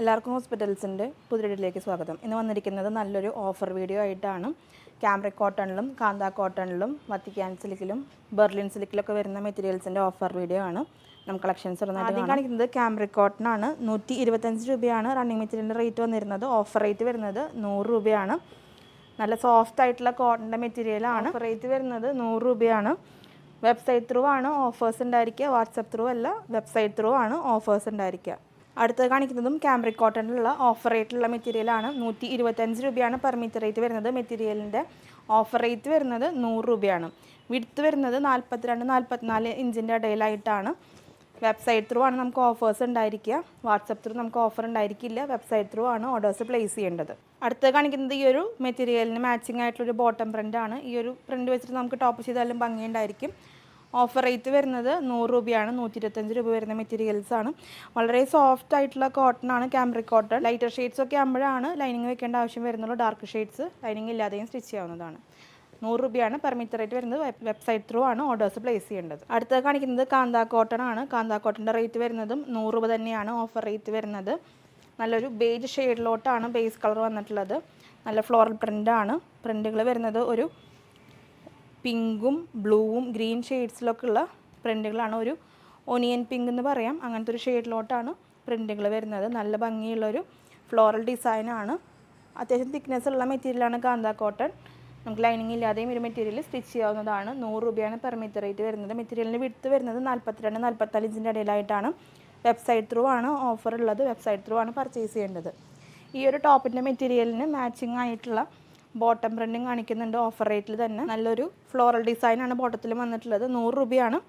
എല്ലാവർക്കും ഹോസ്പിറ്റൽസിന്റെ പുതിയടിലേക്ക് സ്വാഗതം. ഇന്ന് വന്നിരിക്കുന്നത് നല്ലൊരു ഓഫർ വീഡിയോ ആയിട്ടാണ്. ക്യാമറ കോട്ടണിലും കാന്ത കോട്ടണിലും വത്തിക്കാൻ സിലിക്കിലും ബെർലിൻ സിലിക്കിലൊക്കെ വരുന്ന മെറ്റീരിയൽസിന്റെ ഓഫർ വീഡിയോ ആണ്. നമുക്ക് കളക്ഷൻസ് ആദ്യം കാണിക്കുന്നത് ക്യാമറ കോട്ടൺ ആണ് നൂറ്റി ഇരുപത്തഞ്ച് രൂപയാണ് റണ്ണിങ് മെറ്റീരിയലിന്റെ റേറ്റ് വന്നിരുന്നത്. ഓഫർ റേറ്റ് വരുന്നത് നൂറ് രൂപയാണ്. നല്ല സോഫ്റ്റ് ആയിട്ടുള്ള കോട്ടന്റെ മെറ്റീരിയലാണ് റേറ്റ് വരുന്നത് നൂറ് രൂപയാണ്. വെബ്സൈറ്റ് ത്രൂ ആണ്. ഓഫേഴ്സ് ഉണ്ടായിരിക്കുക. വാട്സപ്പ് ത്രൂ അല്ല വെബ്സൈറ്റ് ത്രൂ ആണ്. ഓഫേഴ്സ് ഉണ്ടായിരിക്കുക. അടുത്തത് കാണിക്കുന്നതും ക്യാമ്പ്രിക് കോട്ടണിലുള്ള ഓഫർ റേറ്റിലുള്ള മെറ്റീരിയലാണ് നൂറ്റി ഇരുപത്തഞ്ച് രൂപയാണ് പെർ മീറ്റർ റേറ്റ് വരുന്നത്. മെറ്റീരിയലിന്റെ ഓഫർ റേറ്റ് വരുന്നത് നൂറ് രൂപയാണ്. വിടുത്ത് വരുന്നത് നാൽപ്പത്തിരണ്ട് നാൽപ്പത്തിനാല് ഇഞ്ചിന്റെ ഇടയിലായിട്ടാണ്. വെബ്സൈറ്റ് ത്രൂ ആണ് നമുക്ക് ഓഫേഴ്സ് ഉണ്ടായിരിക്കുക. വാട്സപ്പ് ത്രൂ നമുക്ക് ഓഫർ ഉണ്ടായിരിക്കില്ല. വെബ്സൈറ്റ് ത്രൂ ആണ് ഓർഡേഴ്സ് പ്ലേസ് ചെയ്യേണ്ടത്. അടുത്ത് കാണിക്കുന്നത് ഈ ഒരു മെറ്റീരിയലിന് മാച്ചിങ് ആയിട്ടുള്ളൊരു ബോട്ടം പ്രിന്റ് ആണ്. ഈ ഒരു പ്രിന്റ് വെച്ചിട്ട് നമുക്ക് ടോപ്പ് ചെയ്താലും ഭംഗിയുണ്ടായിരിക്കും ഓഫർ റേറ്റ് വരുന്നത് നൂറ് രൂപയാണ് നൂറ്റി ഇരുപത്തഞ്ച് രൂപ വരുന്ന മെറ്റീരിയൽസ് ആണ്. വളരെ സോഫ്റ്റ് ആയിട്ടുള്ള കോട്ടൺ ആണ് ക്യാമറി കോട്ടൺ ലൈറ്റർ ഷെയ്ഡ്സ് ഒക്കെ ആകുമ്പോഴാണ് ലൈനിങ് വെക്കേണ്ട ആവശ്യം വരുന്നുള്ളൂ. ഡാർക്ക് ഷെയ്ഡ്സ് ലൈനിങ് ഇല്ലാതെയും സ്റ്റിച്ച് ചെയ്യാവുന്നതാണ്. നൂറ് രൂപയാണ് പെർ മീറ്റർ റേറ്റ് വരുന്നത്. വെബ്സൈറ്റ് ത്രൂ ആണ് ഓർഡേഴ്സ് പ്ലേസ് ചെയ്യേണ്ടത്. അടുത്തത് കാണിക്കുന്നത് കാന്ത കോട്ടൺ ആണ്. കാന്ത കോട്ടന്റെ റേറ്റ് വരുന്നതും നൂറ് രൂപ തന്നെയാണ് ഓഫർ റേറ്റ് വരുന്നത്. നല്ലൊരു ബേജ് ഷെയ്ഡിലോട്ടാണ് ബേസ് കളർ വന്നിട്ടുള്ളത്. നല്ല ഫ്ലോറൽ പ്രിന്റാണ് പ്രിന്റുകൾ വരുന്നത് ഒരു പിങ്കും ബ്ലൂവും ഗ്രീൻ ഷെയ്ഡ്സിലൊക്കെ ഉള്ള പ്രിന്റുകളാണ് ഒരു ഒനിയൻ പിങ്ക് എന്ന് പറയാം. അങ്ങനത്തെ ഒരു ഷെയ്ഡിലോട്ടാണ് പ്രിന്റുകൾ വരുന്നത്. നല്ല ഭംഗിയുള്ളൊരു ഫ്ലോറൽ ഡിസൈനാണ്. അത്യാവശ്യം തിക്നെസ് ഉള്ള മെറ്റീരിയലാണ് കാന്ത കോട്ടൺ. നമുക്ക് ലൈനിങ് ഇല്ലാതെയും ഒരു മെറ്റീരിയൽ സ്റ്റിച്ച് ചെയ്യാവുന്നതാണ്. നൂറ് രൂപയാണ് പെർ മീറ്റർ റേറ്റ് വരുന്നത്. മെറ്റീരിയലിന് വിടുത്ത് വരുന്നത് നാൽപ്പത്തിരണ്ട് നാൽപ്പത്തിനാല് ഇഞ്ചിന്റെ ഇടയിലായിട്ടാണ് വെബ്സൈറ്റ് ത്രൂ ആണ് ഓഫർ ഉള്ളത് വെബ്സൈറ്റ് ത്രൂ ആണ് പർച്ചേസ് ചെയ്യേണ്ടത്. ഈ ഒരു ടോപ്പിന്റെ മെറ്റീരിയലിന് മാച്ചിങ് ആയിട്ടുള്ള ബോട്ടം പ്രിന്റും കാണിക്കുന്നുണ്ട് ഓഫർ റേറ്റിൽ തന്നെ. നല്ലൊരു ഫ്ലോറൽ ഡിസൈനാണ് ബോട്ടത്തിൽ വന്നിട്ടുള്ളത്. നൂറ് രൂപയാണ്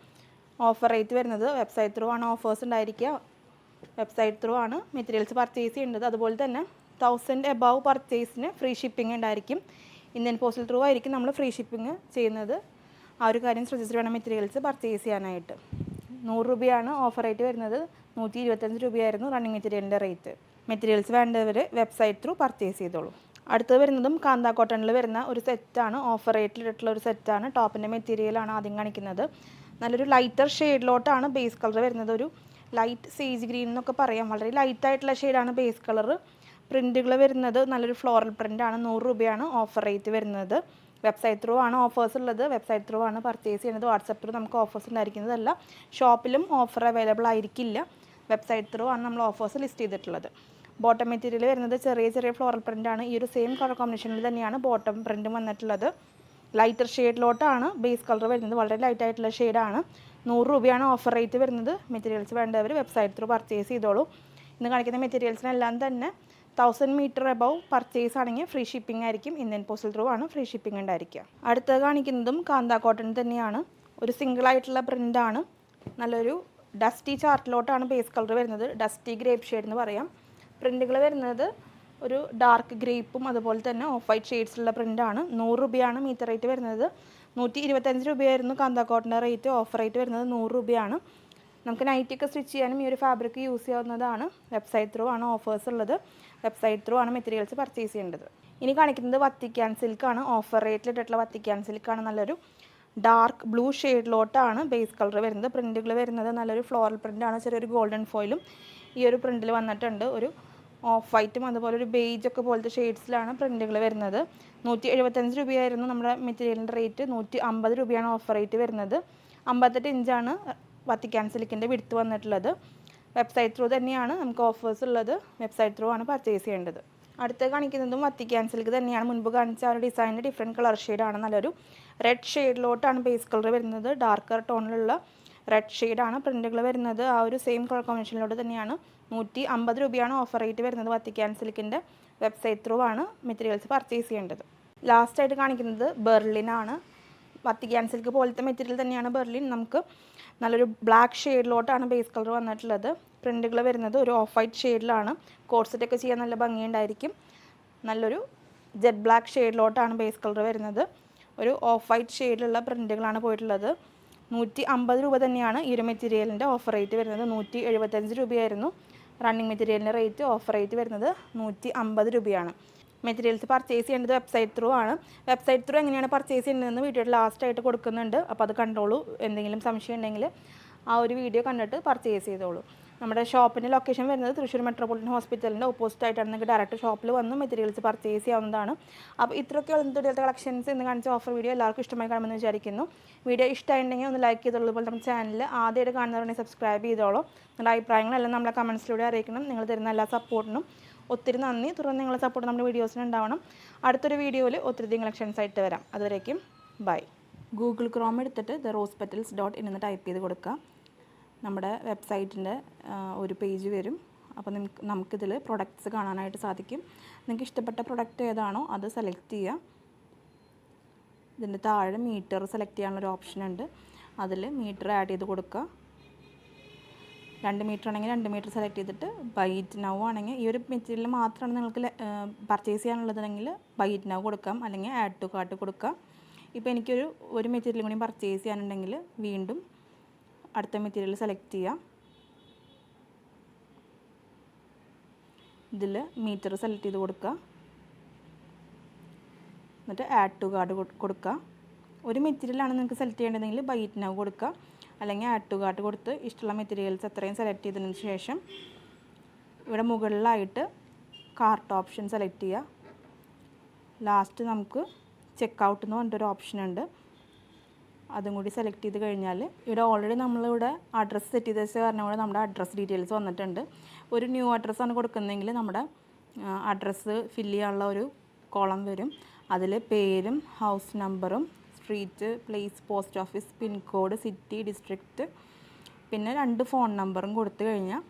ഓഫർ റേറ്റ് വരുന്നത്. വെബ്സൈറ്റ് ത്രൂ ആണ് ഓഫേഴ്സ് ഉണ്ടായിരിക്കുക. വെബ്സൈറ്റ് ത്രൂ ആണ് മെറ്റീരിയൽസ് പർച്ചേസ് ചെയ്യേണ്ടത് അതുപോലെ തന്നെ തൗസൻഡ് എബവ് പർച്ചേസിന് ഫ്രീ ഷിപ്പിംഗ് ഉണ്ടായിരിക്കും. ഇന്ത്യൻ പോസ്റ്റൽ ത്രൂ ആയിരിക്കും നമ്മൾ ഫ്രീ ഷിപ്പിംഗ് ചെയ്യുന്നത്. ആ ഒരു കാര്യം ശ്രദ്ധിച്ചിട്ട് വേണം മെറ്റീരിയൽസ് പർച്ചേസ് ചെയ്യാനായിട്ട്. നൂറ് രൂപയാണ് ഓഫർ റേറ്റ് വരുന്നത്. നൂറ്റി ഇരുപത്തഞ്ച് രൂപയായിരുന്നു റണ്ണിങ് മെറ്റീരിയലിന്റെ റേറ്റ് മെറ്റീരിയൽസ് വേണ്ടവർ വെബ്സൈറ്റ് ത്രൂ പർച്ചേസ് ചെയ്തോളൂ. അടുത്തത് വരുന്നതും കാന്ത കോട്ടണിൽ വരുന്ന ഒരു സെറ്റാണ്. ഓഫർ റേറ്റിലിട്ടുള്ള ഒരു സെറ്റാണ്. ടോപ്പിന്റെ മെറ്റീരിയലാണ് ആദ്യം കാണിക്കുന്നത്. നല്ലൊരു ലൈറ്റർ ഷെയ്ഡിലോട്ടാണ് ബേസ് കളർ വരുന്നത്. ഒരു ലൈറ്റ് സേജ് ഗ്രീൻ എന്നൊക്കെ പറയാം. വളരെ ലൈറ്റ് ആയിട്ടുള്ള ഷെയ്ഡാണ് ബേസ് കളർ പ്രിന്റുകൾ വരുന്നത് നല്ലൊരു ഫ്ലോറൽ പ്രിന്റാണ് നൂറ് രൂപയാണ് ഓഫർ റേറ്റ് വരുന്നത്. വെബ്സൈറ്റ് ത്രൂ ആണ് ഓഫേഴ്സ് ഉള്ളത്. വെബ്സൈറ്റ് ത്രൂ ആണ് പർച്ചേസ് ചെയ്യുന്നത്. വാട്സപ്പ് ത്രൂ നമുക്ക് ഓഫേഴ്സ് ഉണ്ടായിരിക്കുന്നതല്ല. ഷോപ്പിലും ഓഫർ അവൈലബിൾ ആയിരിക്കില്ല. വെബ്സൈറ്റ് ത്രൂ ആണ് നമ്മൾ ഓഫേഴ്സ് ലിസ്റ്റ് ചെയ്തിട്ടുള്ളത്. ബോട്ടം മെറ്റീരിയൽ വരുന്നത് ചെറിയ ചെറിയ ഫ്ലോറൽ പ്രിന്റാണ് ഈ ഒരു സെയിം കളർ കോമ്പിനേഷനിൽ തന്നെയാണ് ബോട്ടം പ്രിന്റും വന്നിട്ടുള്ളത്. ലൈറ്റർ ഷെയ്ഡിലോട്ടാണ് ബേസ് കളർ വരുന്നത് വളരെ ലൈറ്റ് ആയിട്ടുള്ള ഷെയ്ഡാണ് നൂറ് രൂപയാണ് ഓഫർ റേറ്റ് വരുന്നത്. മെറ്റീരിയൽസ് വേണ്ടവർ വെബ്സൈറ്റ് ത്രൂ പർച്ചേസ് ചെയ്തോളൂ. ഇന്ന് കാണിക്കുന്ന മെറ്റീരിയൽസിനെല്ലാം തന്നെ തൗസൻഡ് മീറ്റർ എബവ് പർച്ചേസ് ആണെങ്കിൽ ഫ്രീ ഷിപ്പിംഗ് ആയിരിക്കും. ഇന്ത്യൻ പോസ്റ്റൽ ത്രൂ ആണ് ഫ്രീ ഷിപ്പിംഗ് ഉണ്ടായിരിക്കുക. അടുത്തത് കാണിക്കുന്നതും കാന്ത കോട്ടൺ തന്നെയാണ്. ഒരു സിംഗിൾ ആയിട്ടുള്ള പ്രിന്റാണ് നല്ലൊരു ഡസ്റ്റി ചാർട്ടിലോട്ടാണ് ബേസ് കളർ വരുന്നത്. ഡസ്റ്റി ഗ്രേപ്പ് ഷെയ്ഡ് എന്ന് പറയാം. പ്രിന്റുകൾ വരുന്നത് ഒരു ഡാർക്ക് ഗ്രേപ്പും അതുപോലെ തന്നെ ഓഫ് വൈറ്റ് ഷെയ്ഡ്സുള്ള പ്രിന്റാണ് നൂറ് രൂപയാണ് മീറ്റർ റേറ്റ് വരുന്നത്. നൂറ്റി ഇരുപത്തഞ്ച് രൂപയായിരുന്നു കാന്ത കോട്ടന്റെ റേറ്റ് ഓഫർ റേറ്റ് വരുന്നത് നൂറ് രൂപയാണ്. നമുക്ക് നൈറ്റിയൊക്കെ സ്റ്റിച്ച് ചെയ്യാനും ഈ ഒരു ഫാബ്രിക് യൂസ് ചെയ്യാവുന്നതാണ്. വെബ്സൈറ്റ് ത്രൂ ആണ് ഓഫേഴ്സ് ഉള്ളത്. വെബ്സൈറ്റ് ത്രൂ ആണ് മെറ്റീരിയൽസ് പർച്ചേസ് ചെയ്യേണ്ടത്. ഇനി കാണിക്കുന്നത് വത്തിക്കാൻ സിൽക്കാണ് ഓഫർ റേറ്റിലിട്ടുള്ള വത്തിക്കാൻ സിൽക്കാണ് നല്ലൊരു ഡാർക്ക് ബ്ലൂ ഷെയ്ഡിലോട്ടാണ് ബേസ് കളർ വരുന്നത്. പ്രിന്റുകൾ വരുന്നത് നല്ലൊരു ഫ്ലോറൽ പ്രിന്റാണ് ചെറിയൊരു ഗോൾഡൻ ഫോയിലും ഈ ഒരു പ്രിന്റിൽ വന്നിട്ടുണ്ട്. ഒരു ഓഫ് വൈറ്റും അതുപോലെ ഒരു ബേജ് ഒക്കെ പോലത്തെ ഷെയ്ഡ്സിലാണ് പ്രിന്റുകൾ വരുന്നത്. നൂറ്റി എഴുപത്തഞ്ച് രൂപയായിരുന്നു നമ്മുടെ മെറ്റീരിയലിന്റെ റേറ്റ്. നൂറ്റി അമ്പത് രൂപയാണ് ഓഫർ റേറ്റ് വരുന്നത്. അമ്പത്തെട്ട് ഇഞ്ചാണ് വത്തിക്കാൻ സിലിക്കിന്റെ വിടുത്ത് വന്നിട്ടുള്ളത്. വെബ്സൈറ്റ് ത്രൂ തന്നെയാണ് നമുക്ക് ഓഫേഴ്സ് ഉള്ളത്. വെബ്സൈറ്റ് ത്രൂ ആണ് പർച്ചേസ് ചെയ്യേണ്ടത്. അടുത്ത് കാണിക്കുന്നതും വത്തിക്കാൻ സിൽക്ക് തന്നെയാണ്. മുൻപ് കാണിച്ച ആ ഒരു ഡിസൈനിന്റെ ഡിഫറെന്റ് കളർ ഷെയ്ഡാണ് നല്ലൊരു റെഡ് ഷെയ്ഡിലോട്ടാണ് ബേസ് കളർ വരുന്നത്. ഡാർക്കർ ടോണിലുള്ള റെഡ് ഷെയ്ഡാണ് പ്രിന്റുകൾ വരുന്നത്. ആ ഒരു സെയിം കളർ കോമ്പിനേഷനിലൂടെ തന്നെയാണ് നൂറ്റി അമ്പത് രൂപയാണ് ഓഫർ റേറ്റ് വരുന്നത് വത്തിക്കാൻ സിൽക്കിന്റെ വെബ്സൈറ്റ് ത്രൂ ആണ് മെറ്റീരിയൽസ് പർച്ചേസ് ചെയ്യേണ്ടത്. ലാസ്റ്റായിട്ട് കാണിക്കുന്നത് ബെർലിനാണ് വത്തിക്കാൻ സിൽക്ക് പോലത്തെ മെറ്റീരിയൽ തന്നെയാണ് ബെർലിൻ നമുക്ക് നല്ലൊരു ബ്ലാക്ക് ഷെയ്ഡിലോട്ടാണ് ബേസ് കളർ വന്നിട്ടുള്ളത്. പ്രിന്റുകൾ വരുന്നത് ഒരു ഓഫ് വൈറ്റ് ഷെയ്ഡിലാണ് കോഴ്സറ്റൊക്കെ ചെയ്യാൻ നല്ല ഭംഗിയുണ്ടായിരിക്കും. നല്ലൊരു ജെറ്റ് ബ്ലാക്ക് ഷെയ്ഡിലോട്ടാണ് ബേസ് കളർ വരുന്നത്. ഒരു ഓഫ് വൈറ്റ് ഷെയ്ഡിലുള്ള പ്രിന്റുകളാണ് പോയിട്ടുള്ളത്. നൂറ്റി അമ്പത് രൂപ തന്നെയാണ് ഈ ഒരു മെറ്റീരിയലിന്റെ ഓഫർ റേറ്റ് വരുന്നത്. നൂറ്റി എഴുപത്തഞ്ച് രൂപയായിരുന്നു. റണ്ണിങ് മെറ്റീരിയലിന്റെ റേറ്റ് ഓഫർ റേറ്റ് വരുന്നത് നൂറ്റി അമ്പത് രൂപയാണ്. മെറ്റീരിയൽസ് പർച്ചേസ് ചെയ്യേണ്ടത് വെബ്സൈറ്റ് ത്രൂ ആണ്. വെബ്സൈറ്റ് ത്രൂ എങ്ങനെയാണ് പർച്ചേസ് ചെയ്യേണ്ടതെന്ന് വീഡിയോയുടെ ലാസ്റ്റ് ആയിട്ട് കൊടുക്കുന്നുണ്ട്. അപ്പോൾ അത് കണ്ടോളൂ. എന്തെങ്കിലും സംശയം ഉണ്ടെങ്കിൽ ആ ഒരു വീഡിയോ കണ്ടിട്ട് പർച്ചേസ് ചെയ്തോളൂ. നമ്മുടെ ഷോപ്പിന്റെ ലൊക്കേഷൻ വരുന്നത് തൃശ്ശൂർ മെട്രോപൊളിറ്റൻ ഹോസ്പിറ്റലിന്റെ ഓപ്പോസിറ്റ് ആയിട്ടാണ്. നിങ്ങൾക്ക് ഡയറക്റ്റ് ഷോപ്പിൽ വന്ന് മെറ്റീരിയൽസ് പർച്ചേസ് ചെയ്യാവുന്നതാണ്. അപ്പോൾ ഇത്രയൊക്കെ എന്തുടിയാത്ത കളക്ഷൻസ് ഇന്ന് കാണിച്ച ഓഫർ വീഡിയോ എല്ലാവർക്കും ഇഷ്ടമായി കാണുമെന്ന് വിചാരിക്കുന്നു. വീഡിയോ ഇഷ്ടമായിട്ടുണ്ടെങ്കിൽ ഒന്ന് ലൈക്ക് ചെയ്തോളൂ. അതുപോലെ നമ്മുടെ ചാനൽ ആദ്യമായിട്ട് കാണുന്നവരുണ്ടെങ്കിൽ സബ്സ്ക്രൈബ് ചെയ്തോളൂ. നിങ്ങളുടെ അഭിപ്രായങ്ങളെല്ലാം നമ്മളെ കമൻസിലൂടെ അറിയിക്കണം. നിങ്ങൾ തരുന്ന എല്ലാ സപ്പോർട്ടിനും ഒത്തിരി നന്ദി. തുടർന്ന് നിങ്ങളുടെ സപ്പോർട്ട് നമ്മുടെ വീഡിയോസിന് ഉണ്ടാവണം. അടുത്തൊരു വീഡിയോയിൽ ഒത്തിരി കളക്ഷൻസ് ആയിട്ട് വരാം. അതുവരേക്കും ബൈ ഗൂഗിൾ ക്രോം എടുത്തിട്ട് the rose petals dot in എന്ന് ടൈപ്പ് ചെയ്ത് കൊടുക്കുക. നമ്മുടെ വെബ്സൈറ്റിന്റെ ഒരു പേജ് വരും. അപ്പോൾ നിങ്ങൾക്ക് നമുക്കിതിൽ പ്രൊഡക്ട്സ് കാണാനായിട്ട് സാധിക്കും. നിങ്ങൾക്ക് ഇഷ്ടപ്പെട്ട പ്രൊഡക്റ്റ് ഏതാണോ അത് സെലക്ട് ചെയ്യുക ഇതിന്റെ താഴെ മീറ്റർ സെലക്ട് ചെയ്യാനുള്ളൊരു ഓപ്ഷൻ ഉണ്ട്. അതിൽ മീറ്റർ ആഡ് ചെയ്ത് കൊടുക്കുക. രണ്ട് മീറ്റർ ആണെങ്കിൽ രണ്ട് മീറ്റർ സെലക്ട് ചെയ്തിട്ട് ബൈറ്റ് നൗ ആണെങ്കിൽ ഈ ഒരു മെറ്റീരിയൽ മാത്രമാണ് നിങ്ങൾക്ക് പർച്ചേസ് ചെയ്യാനുള്ളതെങ്കിൽ ബൈറ്റ് നൗ കൊടുക്കാം. അല്ലെങ്കിൽ ആഡ് ടു കാർട്ട് കൊടുക്കാം. ഇപ്പോൾ എനിക്കൊരു ഒരു മെറ്റീരിയൽ കൂടി പർച്ചേസ് ചെയ്യാനുണ്ടെങ്കിൽ വീണ്ടും അടുത്ത മെറ്റീരിയൽ സെലക്ട് ചെയ്യുക ഇതിൽ മീറ്റർ സെലക്ട് ചെയ്ത് കൊടുക്കുക. എന്നിട്ട് ആഡ് ടു കാർഡ് കൊടുക്കുക. ഒരു മെറ്റീരിയലാണ് നിങ്ങൾക്ക് സെലക്ട് ചെയ്യേണ്ടതെങ്കിൽ ബൈറ്റിനാവ് കൊടുക്കുക. അല്ലെങ്കിൽ ആഡ് ടു കാർഡ് കൊടുത്ത് ഇഷ്ടമുള്ള മെറ്റീരിയൽസ് എത്രയും സെലക്ട് ചെയ്തതിന് ശേഷം ഇവിടെ മുകളിലായിട്ട് കാർട്ട് ഓപ്ഷൻ സെലക്ട് ചെയ്യുക. ലാസ്റ്റ് നമുക്ക് ചെക്ക് ഔട്ട് എന്ന് പറഞ്ഞിട്ടൊരു ഓപ്ഷൻ ഉണ്ട്. അതും കൂടി സെലക്ട് ചെയ്ത് കഴിഞ്ഞാൽ ഇവിടെ ഓൾറെഡി നമ്മളിവിടെ അഡ്രസ്സ് സെറ്റ് ചെയ്ത് കാരണം കൂടെ നമ്മുടെ അഡ്രസ്സ് ഡീറ്റെയിൽസ് വന്നിട്ടുണ്ട്. ഒരു ന്യൂ അഡ്രസ്സാണ് കൊടുക്കുന്നതെങ്കിൽ നമ്മുടെ അഡ്രസ്സ് ഫില്ല് ചെയ്യാനുള്ള ഒരു കോളം വരും. അതിൽ പേരും ഹൗസ് നമ്പറും street place post office pincode city district പിന്നെ രണ്ട് ഫോൺ നമ്പറും കൊടുത്തു കഴിഞ്ഞാൽ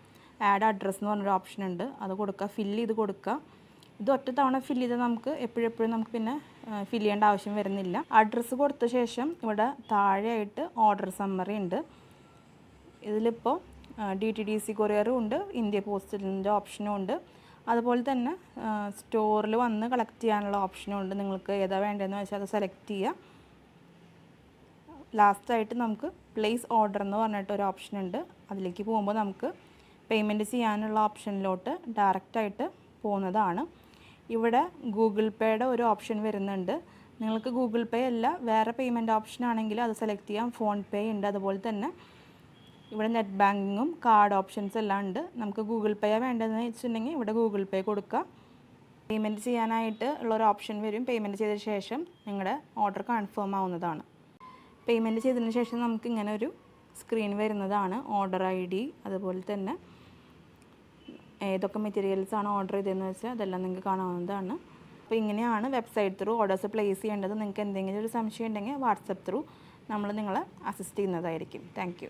ആഡ് അഡ്രസ്സ് എന്ന് പറഞ്ഞൊരു ഓപ്ഷൻ ഉണ്ട്. അത് കൊടുക്കുക ഫില്ല് ചെയ്ത് കൊടുക്കുക. ഇത് ഒറ്റ തവണ ഫില്ല് ചെയ്താൽ നമുക്ക് എപ്പോഴെപ്പോഴും നമുക്ക് പിന്നെ ഫിൽ ചെയ്യേണ്ട ആവശ്യം വരുന്നില്ല. അഡ്രസ്സ് കൊടുത്ത ശേഷം ഇവിടെ താഴെയായിട്ട് ഓർഡർ സമ്മറി ഉണ്ട്. ഇതിലിപ്പോൾ ഡി ടി ഡി സി കൊറിയറും ഉണ്ട് ഇന്ത്യ പോസ്റ്റലിന്റെ ഓപ്ഷനും ഉണ്ട്. അതുപോലെ തന്നെ സ്റ്റോറിൽ വന്ന് കളക്ട് ചെയ്യാനുള്ള ഓപ്ഷനും ഉണ്ട്. നിങ്ങൾക്ക് ഏതാ വേണ്ടതെന്ന് വെച്ചാൽ അത് സെലക്ട് ചെയ്യുക ലാസ്റ്റായിട്ട് നമുക്ക് പ്ലേസ് ഓർഡർ എന്ന് പറഞ്ഞിട്ട് ഒരു ഓപ്ഷൻ ഉണ്ട്. അതിലേക്ക് പോകുമ്പോൾ നമുക്ക് പേയ്മെന്റ് ചെയ്യാനുള്ള ഓപ്ഷനിലോട്ട് ഡയറക്റ്റായിട്ട് പോകുന്നതാണ്. ഇവിടെ ഗൂഗിൾ പേയുടെ ഒരു ഓപ്ഷൻ വരുന്നുണ്ട്. നിങ്ങൾക്ക് ഗൂഗിൾ പേ അല്ല വേറെ പേയ്മെന്റ് ഓപ്ഷൻ ആണെങ്കിൽ അത് സെലക്ട് ചെയ്യാം. ഫോൺ പേ ഉണ്ട് അതുപോലെ തന്നെ. ഇവിടെ നെറ്റ് ബാങ്കിങ്ങും കാർഡ് ഓപ്ഷൻസ് എല്ലാം ഉണ്ട്. നമുക്ക് ഗൂഗിൾ പേ വേണ്ടതെന്ന് വെച്ചിട്ടുണ്ടെങ്കിൽ ഇവിടെ ഗൂഗിൾ പേ കൊടുക്കുക പേയ്മെന്റ് ചെയ്യാനായിട്ട് ഉള്ളൊരു ഓപ്ഷൻ വരും. പേയ്മെന്റ് ചെയ്ത ശേഷം നിങ്ങളുടെ ഓർഡർ കൺഫേം ആവുന്നതാണ്. പേയ്മെന്റ് ചെയ്തതിന് ശേഷം നമുക്ക് ഇങ്ങനെ ഒരു സ്ക്രീൻ വരുന്നതാണ്. ഓർഡർ ഐ ഡി അതുപോലെ തന്നെ. ഏതൊക്കെ മെറ്റീരിയൽസ് ആണ് ഓർഡർ ചെയ്തതെന്ന് വെച്ചാൽ അതെല്ലാം നിങ്ങൾക്ക് കാണാവുന്നതാണ്. അപ്പോൾ ഇങ്ങനെയാണ് വെബ്സൈറ്റ് ത്രൂ ഓർഡേഴ്സ് പ്ലേസ് ചെയ്യേണ്ടത്. നിങ്ങൾക്ക് എന്തെങ്കിലും ഒരു സംശയം ഉണ്ടെങ്കിൽ വാട്സപ്പ് ത്രൂ നമ്മൾ നിങ്ങളെ അസിസ്റ്റ് ചെയ്യുന്നതായിരിക്കും. താങ്ക്